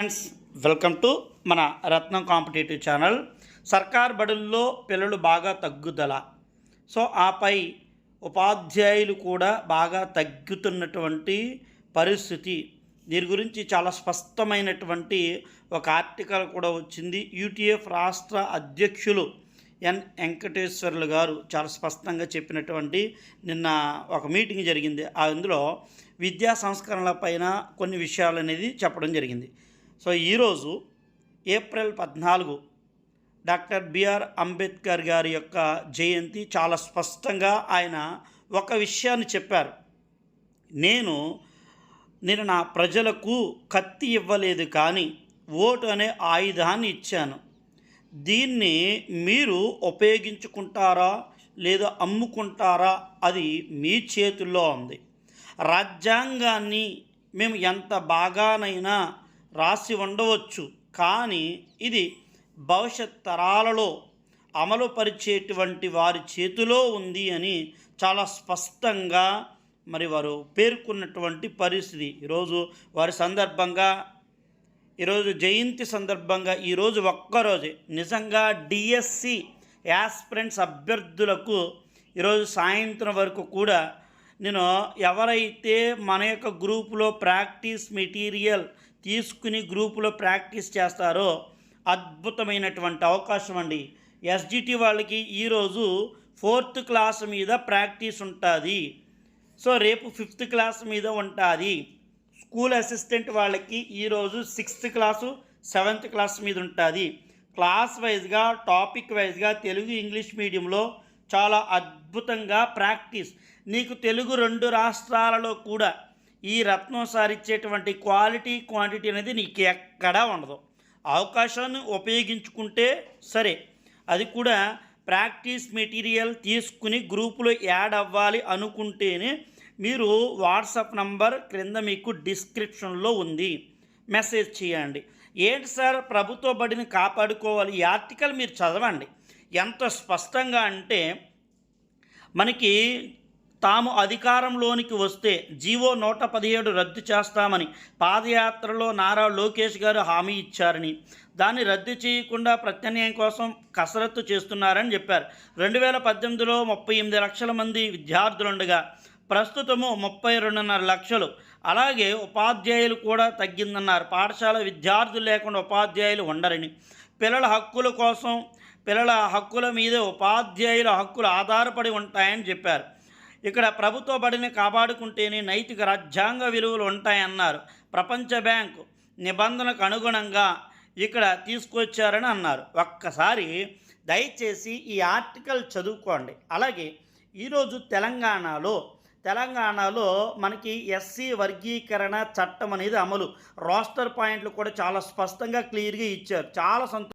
Friends welcome to మన రత్నం competitive channel. సర్కార్ బడుల్లో పిల్లలు బాగా తగ్గుదల. సో ఆపై ఉపాధ్యాయులు కూడా బాగా తగ్గుతున్నటువంటి పరిస్థితి. దీని గురించి చాలా స్పష్టమైనటువంటి ఒక ఆర్టికల్ కూడా వచ్చింది. యూటీఎఫ్ రాష్ట్ర అధ్యక్షులు ఎన్ వెంకటేశ్వర్లు గారు చాలా స్పష్టంగా చెప్పినటువంటి నిన్న ఒక మీటింగ్ జరిగింది. అందులో విద్యా సంస్కరణల పైన కొన్ని విషయాలు అనేది చెప్పడం జరిగింది. సో ఈరోజు ఏప్రిల్ పద్నాలుగు డాక్టర్ బిఆర్ అంబేద్కర్ గారి యొక్క జయంతి చాలా స్పష్టంగా ఆయన ఒక విషయాన్ని చెప్పారు. నేను నేను నా ప్రజలకు కత్తి ఇవ్వలేదు కానీ ఓటు అనే ఆయుధాన్ని ఇచ్చాను. దీన్ని మీరు ఉపయోగించుకుంటారా లేదా అమ్ముకుంటారా అది మీ చేతుల్లో ఉంది. రాజ్యాంగాన్ని మేము ఎంత బాగానైనా రాసి ఉండవచ్చు. కానీ ఇది భవిష్యత్ తరాలలో అమలుపరిచేటువంటి వారి చేతిలో ఉంది అని చాలా స్పష్టంగా మరి వారు పేర్కొన్నటువంటి పరిస్థితి. ఈరోజు వారి సందర్భంగా ఈరోజు జయంతి సందర్భంగా ఈరోజు ఒక్కరోజే నిజంగా డిఎస్సి యాస్పిరెంట్స్ అభ్యర్థులకు ఈరోజు సాయంత్రం వరకు కూడా నేను ఎవరైతే మన యొక్క గ్రూపులో ప్రాక్టీస్ మెటీరియల్ తీసుకుని గ్రూపులో ప్రాక్టీస్ చేస్తారో అద్భుతమైనటువంటి అవకాశం అండి. ఎస్జిటి వాళ్ళకి ఈరోజు ఫోర్త్ క్లాస్ మీద ప్రాక్టీస్ ఉంటుంది. సో రేపు ఫిఫ్త్ క్లాస్ మీద ఉంటుంది. స్కూల్ అసిస్టెంట్ వాళ్ళకి ఈరోజు సిక్స్త్ క్లాసు సెవెంత్ క్లాస్ మీద ఉంటుంది. క్లాస్ వైజ్గా టాపిక్ వైజ్గా తెలుగు ఇంగ్లీష్ మీడియంలో చాలా అద్భుతంగా ప్రాక్టీస్. నీకు తెలుగు రెండు రాష్ట్రాలలో కూడా ఈ రత్నం సార్ ఇచ్చేటువంటి క్వాలిటీ క్వాంటిటీ అనేది నీకు ఎక్కడా ఉండదు. అవకాశాన్ని ఉపయోగించుకుంటే సరే. అది కూడా ప్రాక్టీస్ మెటీరియల్ తీసుకుని గ్రూపులో యాడ్ అవ్వాలి అనుకుంటేనే మీరు వాట్సాప్ నంబర్ క్రింద మీకు డిస్క్రిప్షన్లో ఉంది. మెసేజ్ చేయండి. ఏంటి సార్? ప్రభుత్వ బడిని కాపాడుకోవాలి. ఈ ఆర్టికల్ మీరు చదవండి. ఎంత స్పష్టంగా అంటే మనకి తాము అధికారంలోనికి వస్తే జీవో నూట పదిహేడు రద్దు చేస్తామని పాదయాత్రలో నారా లోకేష్ గారు హామీ ఇచ్చారని. దాన్ని రద్దు చేయకుండా ప్రత్యామ్నాయం కోసం కసరత్తు చేస్తున్నారని చెప్పారు. రెండు వేల పద్దెనిమిదిలో ముప్పై ఎనిమిది లక్షల మంది విద్యార్థులుండగా ప్రస్తుతము ముప్పై రెండున్నర లక్షలు. అలాగే ఉపాధ్యాయులు కూడా తగ్గిందన్నారు. పాఠశాల విద్యార్థులు లేకుండా ఉపాధ్యాయులు ఉండరని. పిల్లల హక్కుల కోసం పిల్లల హక్కుల మీద ఉపాధ్యాయుల హక్కులు ఆధారపడి ఉంటాయని చెప్పారు. ఇక్కడ ప్రభుత్వ బడిని కాపాడుకుంటేనే నైతిక రాజ్యాంగ విలువలు ఉంటాయన్నారు. ప్రపంచ బ్యాంకు నిబంధనకు అనుగుణంగా ఇక్కడ తీసుకొచ్చారని అన్నారు. ఒక్కసారి దయచేసి ఈ ఆర్టికల్ చదువుకోండి. అలాగే ఈరోజు తెలంగాణలో తెలంగాణలో మనకి ఎస్సీ వర్గీకరణ చట్టం అనేది అమలు. రోస్టర్ పాయింట్లు కూడా చాలా స్పష్టంగా క్లియర్గా ఇచ్చారు. చాలా సంతో